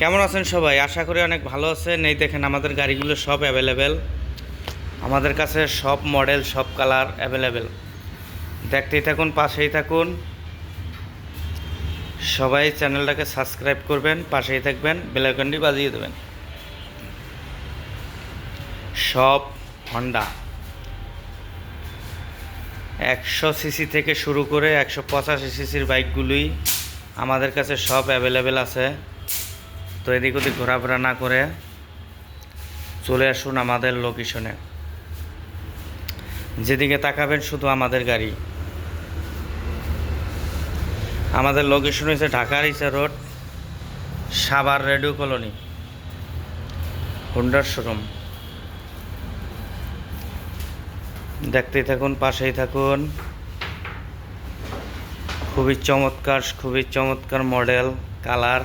কেমন আছেন সবাই? আশা করি অনেক ভালো আছেন। এই দেখেন, আমাদের গাড়িগুলো সব অ্যাভেলেবেল আমাদের কাছে সব মডেল সব কালার অ্যাভেলেবেল দেখতেই থাকুন, পাশেই থাকুন। সবাই চ্যানেলটাকে সাবস্ক্রাইব করবেন, পাশেই থাকবেন বেলাকন্ডি বাজিয়ে দেবেন। সব হন্ডা একশো সিসি থেকে শুরু করে একশো পঁচাশি সিসির বাইকগুলোই আমাদের কাছে সব অ্যাভেলেবেল আছে। তো এদিক ওদিক ঘোরাফেরা না করে চলে আসুন আমাদের লোকেশনে যেদিকে তাকাবেন শুধু আমাদের গাড়ি। আমাদের লোকেশন হচ্ছে ঢাকার ইসা রোড সাবার রেডিও কলোনি হুন্ডার শোরুম দেখতেই থাকুন, পাশেই থাকুন। খুবই চমৎকার খুবই চমৎকার মডেল কালার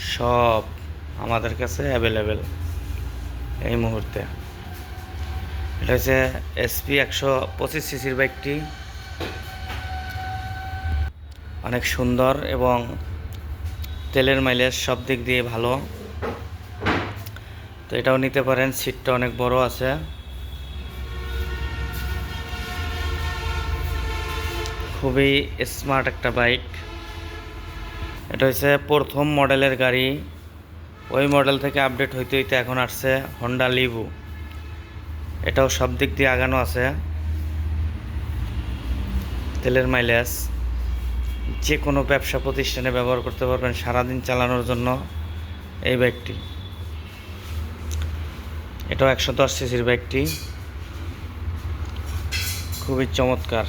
সব আমাদের কাছে অ্যাভেলেবেল এই মুহূর্তে। এটা হচ্ছে এসপি একশো পঁচিশ সিসির বাইকটি। অনেক সুন্দর এবং তেলের মাইলেজ সব দিক দিয়ে ভালো। তো এটাও নিতে পারেন সিটটা অনেক বড় আছে। খুবই স্মার্ট একটা বাইক এটা হচ্ছে প্রথম মডেলের গাড়ি। ওই মডেল থেকে আপডেট হইতে হইতে এখন আসছে হন্ডা লিভু এটাও সব দিক দিয়ে আগানো আছে। তেলের মাইলেজ যে কোনো ব্যবসা প্রতিষ্ঠানে ব্যবহার করতে পারবেন সারাদিন চালানোর জন্য এই বাইকটি এটাও একশো দশ সিসির বাইকটি খুবই চমৎকার।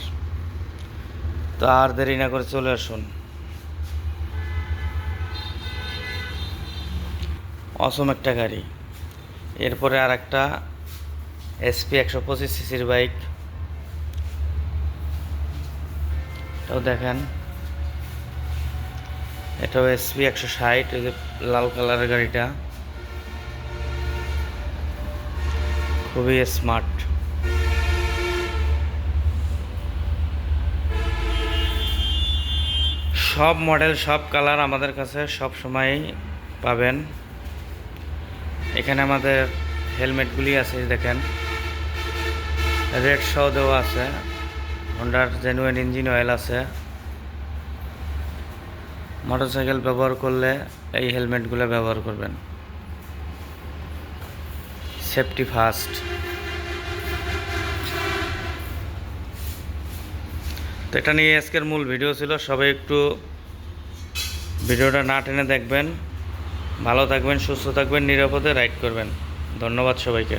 তো আর দেরি না করে চলে আসুন। অসম একটা গাড়ি। এরপরে আর একটা এসপি একশো পঁচিশ সিসির বাইক। এটাও দেখেন। এটাও এসপি একশো ষাট ওই যে লাল কালারের গাড়িটা। খুবই স্মার্ট সব মডেল সব কালার আমাদের কাছে সব সময় পাবেন। এখানে আমাদের হেলমেটগুলি আছে দেখেন। রেড সহ দেওয়া আছে। হন্ডার জেনুইন ইঞ্জিন অয়েল আছে। মোটরসাইকেল ব্যবহার করলে এই হেলমেটগুলো ব্যবহার করবেন। সেফটি ফার্স্ট তো এটা নিয়ে আজকের মূল ভিডিও ছিল। সবাই একটু ভিডিওটা না টেনে দেখবেন। ভালো থাকবেন সুস্থ থাকবেন নিরাপদে রাইড করবেন। ধন্যবাদ সবাইকে।